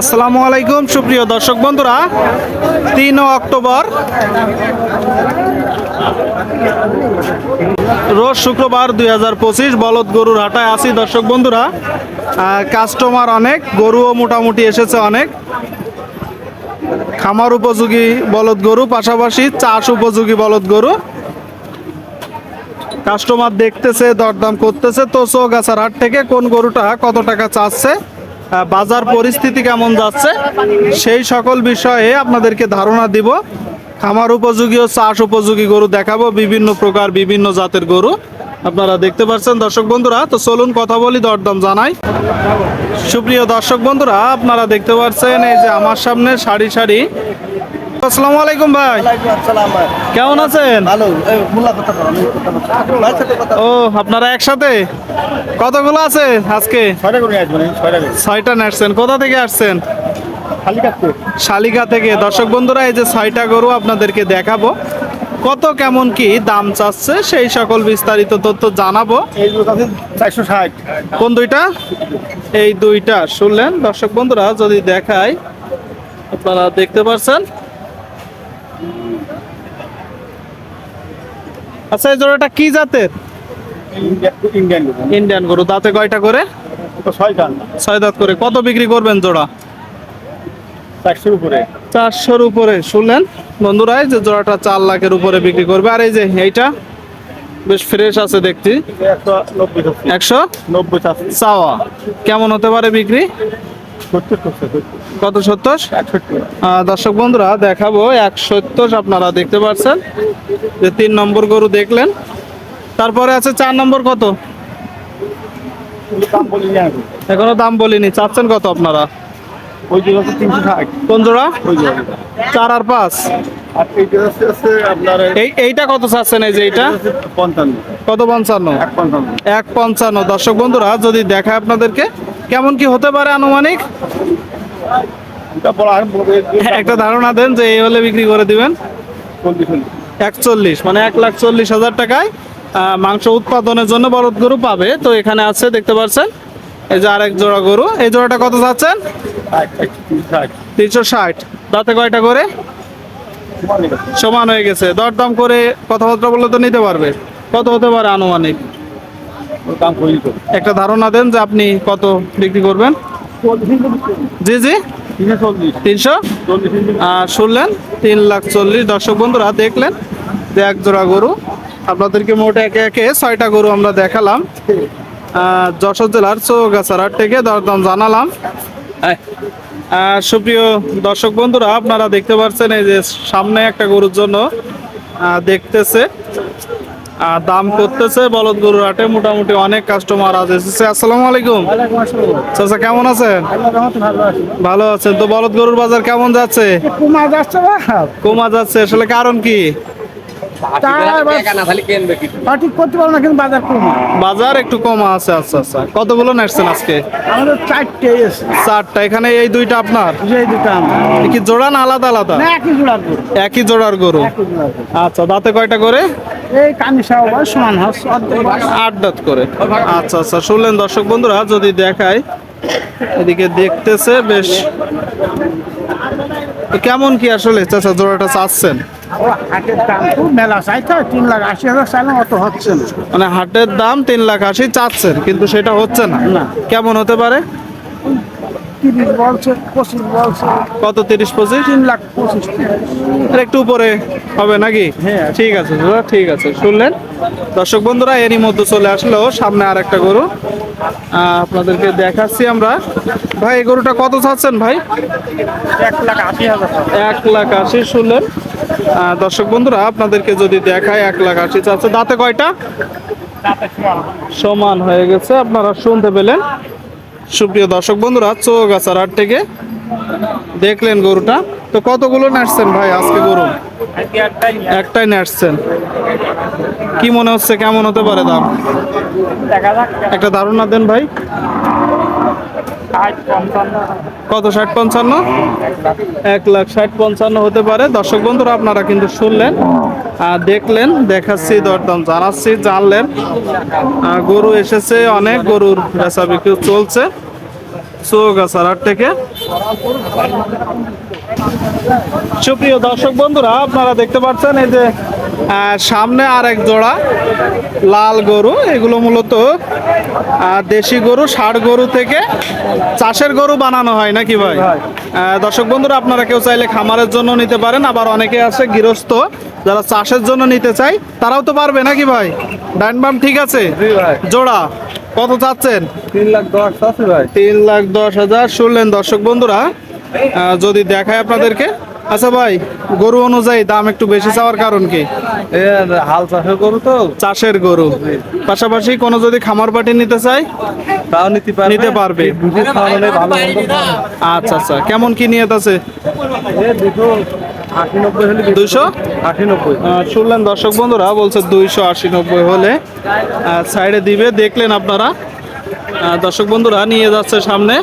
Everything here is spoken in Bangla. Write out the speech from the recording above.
আসসালামু আলাইকুম, সুপ্রিয় দর্শক বন্ধুরা। তিন অক্টোবর, রোজ শুক্রবার দুই হাজার পঁচিশ বলদ গরুর হাটায় আসি দর্শক বন্ধুরা। কাস্টমার অনেক, গরুও মোটামুটি এসেছে অনেক। খামার উপযোগী বলদ গরু, পাশাপাশি চাষ উপযোগী বলদ গরু। কাস্টমার দেখতেছে, দরদাম করতেছে, তো চৌগাছার হাট থেকে কোন গরুটা কত টাকা চাচ্ছে? বাজার পরিস্থিতি কেমন যাচ্ছে সেই সকল বিষয়ে আপনাদেরকে ধারণা দিব। খামার উপযোগী ও চাষ উপযোগী গরু দেখাবো, বিভিন্ন প্রকার, বিভিন্ন জাতের গরু আপনারা দেখতে পাচ্ছেন। দর্শক বন্ধুরা, তো চলুন কথা বলি, দরদাম জানাই। সুপ্রিয় দর্শক বন্ধুরা, আপনারা দেখতে পাচ্ছেন, এই যে আমার সামনে সারি সারি আসসালামু আলাইকুম ভাই। কেমন আছেন? ও আপনারা একসাথে? কতগুলো আছে আজকে? ছয়টা নাচছেন। কোথা থেকে আসছেন? শালিকা থেকে। দর্শক বন্ধুরা এই যে ছয়টা গরু আপনাদেরকে দেখাবো। কত কেমন কি দাম চাচ্ছে সেই সকল বিস্তারিত তথ্য জানাব। চারশো ষাট। কোন দুইটা? এই দুইটা। শুনলেন দর্শক বন্ধুরা যদি দেখায় আপনারা দেখতে পাচ্ছেন আচ্ছা এই জোড়াটা কি জাতের? ইন্ডিয়ান গরু। দাঁতে কয়টা করে? ছয় দাঁত। করে। কত বিক্রি করবেন জোড়া? চারশোর উপরে। চারশোর উপরে। শুনলেন? বন্ধুরা যে জোড়াটা চার লাখের উপরে বিক্রি করবে। আর এই যে এইটা বেশ ফ্রেশ আছে দেখছি একশো নব্বই চাওয়া। কেমন হতে পারে বিক্রি? সত্তর। কত সত্তর? দর্শক বন্ধুরা দেখাবো এক সত্তর আপনারা দেখতে পাচ্ছেন যে তিন নম্বর গরু দেখলেন। তারপরে আছে চার নম্বর কত। এখনও দাম বলিনি চাচ্ছেন কত আপনারা? কোন জোড়া? চার আর পাঁচ। এইটা কত চাচ্ছেন এই যে এইটা? কত পঞ্চান্ন। এক পঞ্চান্ন। দর্শক বন্ধুরা যদি দেখায় আপনাদেরকে কেমন কি হতে পারে আনুমানিক? একটা ধারণা দেন যে এই হলে বিক্রি করে দিবেন। চল্লিশ চল্লিশ একচল্লিশ মানে এক লাখ চল্লিশ হাজার টাকায় মাংস উৎপাদনের জন্য বলদ গরু পাবে। তো এখানে আছে দেখতে পাচ্ছেন এই যে আরেক জোড়া গরু। এই জোড়াটা কত চাচ্ছেন তিনশো ষাট। দাঁতে কয়টা করে? সমান হয়ে গেছে। দরদাম করে কথাবার্তা বললে তো নিতে পারবে। কত হতে পারে আনুমানিক? একটা ধারণা দেন যে আপনি কত বিক্রি করবেন। জি জি। তিনশো? আর শুনলেন তিন লাখ চল্লিশ দর্শক বন্ধুরা দেখলেন যে এক জোড়া গরু। আপনাদেরকে মোট একে একে ছয়টা গরু আমরা দেখালাম। যশোর জেলার চৌগাছার থেকে দরদাম জানালাম। আর সুপ্রিয় দর্শক বন্ধুরা আপনারা দেখতে পাচ্ছেন এই যে সামনে একটা গরুর জন্য দেখতেছে। দাম করতেছে বলদ গরুর হাটে মোটামুটি অনেক কাস্টমার আছে। আসসালামু আলাইকুম। চাচা কেমন আছেন? ভালো আছেন। তো বলদ গরুর বাজার কেমন যাচ্ছে? কুমা যাচ্ছে না। কমা যাচ্ছে আসলে কারণ কি? সঠিক করতে পারব না কিন্তু বাজার বাজার একটু কমা আছে আচ্ছা আচ্ছা। কতগুলো নাচছেন আজকে? চারটে চারটা এখানে এই দুইটা আপনার? কি জোড়া না আলাদা আলাদা? একই জোড়ার গরু। আচ্ছা দাঁতে কয়টা করে? এই কানিসা বয়স সমান হাস আট দাঁত করে। আচ্ছা আচ্ছা শুনলেন দর্শক বন্ধুরা যদি দেখায় এদিকে দেখতেছে বেশ। তো কেমন কি আসলে চাচা জোড়াটা চাচ্ছেন? মানে হাটের দাম তিন লাখ আশি চাচ্ছেন কিন্তু সেটা হচ্ছে না। কেমন হতে পারে? তিরিশ বলছে পঁচিশ বলছে। কত তিরিশ পঁচিশ? তিন লাখ পঁচিশ। একটু উপরে হবে নাকি? হ্যাঁ। ঠিক আছে ঠিক আছে শুনলেন। দর্শক বন্ধুরা এরই মধ্যে চলে আসলো সামনে আর একটা গরু আপনাদেরকে দেখাচ্ছি আমরা। ভাই এই গরুটা কত চাচ্ছেন ভাই? এক লাখ আশি হাজার এক লাখ আশি শুনলেন। দর্শক বন্ধুরা আপনাদেরকে যদি দেখায় এক লাখ আশি চাচ্ছে। দাঁতে কয়টা? সমান হয়ে গেছে আপনারা শুনতে পেলেন। সুপ্রিয় দর্শক বন্ধুরা চৌগাছার হাট থেকে দেখলেন গরুটা। তো কতগুলো নাচছেন ভাই আজকে গরু? একটাই নাচছেন কি মনে হচ্ছে কেমন হতে পারে দাম? একটা ধারণা দেন ভাই। কত ষাট পঞ্চান্ন? এক লাখ ষাট পঞ্চান্ন হতে পারে। দর্শক বন্ধুরা আপনারা কিন্তু শুনলেন। দেখলেন দেখাচ্ছি দরদাম জানাচ্ছি জানলেন। গরু এসেছে অনেক গরুর বেচা বিক্রি চলছে। আছে থেকে। সুপ্রিয় দর্শক বন্ধুরা আপনারা দেখতে পাচ্ছেন এই যে সামনে আর এক জোড়া লাল গরু। এগুলো মূলত দেশি গরু ষাড় গরু থেকে চাষের গরু বানানো হয় নাকি ভাই? দর্শক বন্ধুরা আপনারা কেউ চাইলে খামারের জন্য নিতে পারেন আবার অনেকে আছে গৃহস্থ যারা চাষের জন্য নিতে চাই তারাও তো পারবে নাকি ভাই? ডাইন বাম ঠিক আছে? জোড়া কত চাচ্ছেন? তিন লাখ দশ আছে ভাই। তিন লাখ দশ হাজার শুনলেন দর্শক বন্ধুরা। যদি দেখায় আপনাদেরকে? আচ্ছা ভাই গরু অনুযায়ী দাম একটু বেশি চাওয়ার কারণ কি? হাল চাষের গরু তো। চাষের গরু। পাশাপাশি কোনো যদি খামার পাটি নিতে চাই তাও নিতে পারবে। নিতে পারবে। আচ্ছা আচ্ছা। কেমন কি নিয়ত আছে? আহ, শুনলেন দর্শক বন্ধুরা বলছে দুইশো আশি নব্বই হলে সাইডে দিবে দেখলেন আপনারা। দর্শক বন্ধুরা নিয়ে যাচ্ছে সামনে।